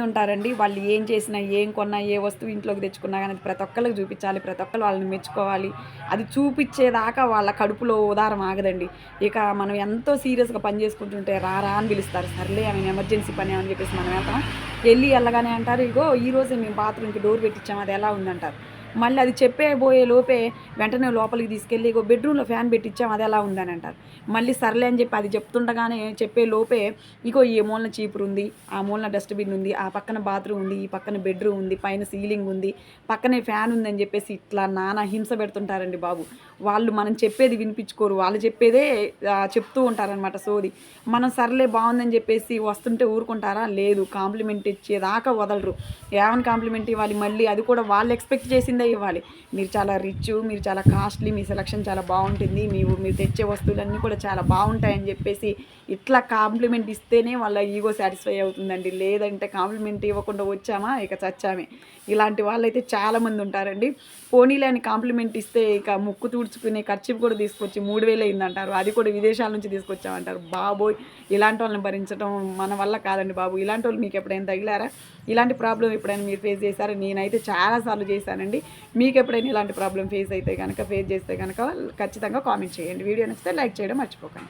మంది ఉంటారండి. వాళ్ళు ఏం చేసినా ఏం కొన్నా ఏ వస్తువు ఇంట్లోకి తెచ్చుకున్నా కానీ ప్రతి ఒక్కరికి చూపించాలి. ప్రతి ఒక్కరు వాళ్ళని మెచ్చుకోవాలి. అది చూపించేదాకా వాళ్ళ కడుపులో ఉదారం ఆగదండి. ఇక మనం ఎంతో సీరియస్గా పని చేసుకుంటుంటే రారా అని పిలుస్తారు. సర్లే ఆమె ఎమర్జెన్సీ పని అని చెప్పేసి మనం వెళ్తాం. వెళ్ళి వెళ్ళగానే అంటారు ఇగో ఈరోజు మేము బాత్రూమ్కి డోర్ పెట్టించాం. అది ఎలా ఉందంటారు? మళ్ళీ అది చెప్పేబోయే లోపే వెంటనే లోపలికి తీసుకెళ్ళి ఇగో బెడ్రూమ్లో ఫ్యాన్ పెట్టించాం అది ఎలా ఉందని అంటారు. మళ్ళీ సర్లే అని చెప్పి అది చెప్తుండగానే చెప్పే లోపే ఇగో ఈ మూలన చీపురు ఉంది ఆ మూలన డస్ట్బిన్ ఉంది ఆ పక్కన బాత్రూమ్ ఉంది ఈ పక్కన బెడ్రూమ్ ఉంది పైన సీలింగ్ ఉంది పక్కనే ఫ్యాన్ ఉందని చెప్పేసి ఇట్లా నానా హింస పెడుతుంటారండి బాబు. వాళ్ళు మనం చెప్పేది వినిపించుకోరు వాళ్ళు చెప్పేదే చెప్తూ ఉంటారనమాట సోది. మనం సర్లే బాగుందని చెప్పేసి వస్తుంటే ఊరుకుంటారా? లేదు కాంప్లిమెంట్ ఇచ్చేదాకా వదలరు. ఏమని కాంప్లిమెంట్ ఇవ్వాలి మళ్ళీ? అది కూడా వాళ్ళు ఎక్స్పెక్ట్ చేసింది ఇవ్వాలి. మీరు చాలా రిచ్ మీరు చాలా కాస్ట్లీ మీ సెలక్షన్ చాలా బాగుంటుంది. మీరు మీరు తెచ్చే వస్తువులన్నీ కూడా చాలా బాగుంటాయని చెప్పేసి ఇట్లా కాంప్లిమెంట్ ఇస్తేనే వాళ్ళ ఈగో సాటిస్ఫై అవుతుందండి. లేదంటే కాంప్లిమెంట్ ఇవ్వకుండా వచ్చామా? ఇక చచ్చామే. ఇలాంటి వాళ్ళైతే చాలామంది ఉంటారండి. పోనీలే అని కాంప్లిమెంట్ ఇస్తే ఇక ముక్కు తుడుచుకునే ఖర్చు కూడా తీసుకొచ్చి మూడు వేలు అయిందంటారు. అది కూడా విదేశాల నుంచి తీసుకొచ్చామంటారు. బాబోయ్! ఇలాంటి వాళ్ళని భరించడం మన వల్ల కాదండి బాబు. ఇలాంటి వాళ్ళు మీకు ఎప్పుడైనా తగిలారా? ఇలాంటి ప్రాబ్లం ఎప్పుడైనా మీరు ఫేస్ చేశారా? నేనైతే చాలాసార్లు చేశానండి. మీకు ఎప్పుడైనా ఇలాంటి ప్రాబ్లం ఫేస్ అయితే కనుక ఫేస్ చేస్తే కనుక ఖచ్చితంగా కామెంట్ చేయండి. వీడియో నచ్చితే లైక్ చేయడం మర్చిపోకండి.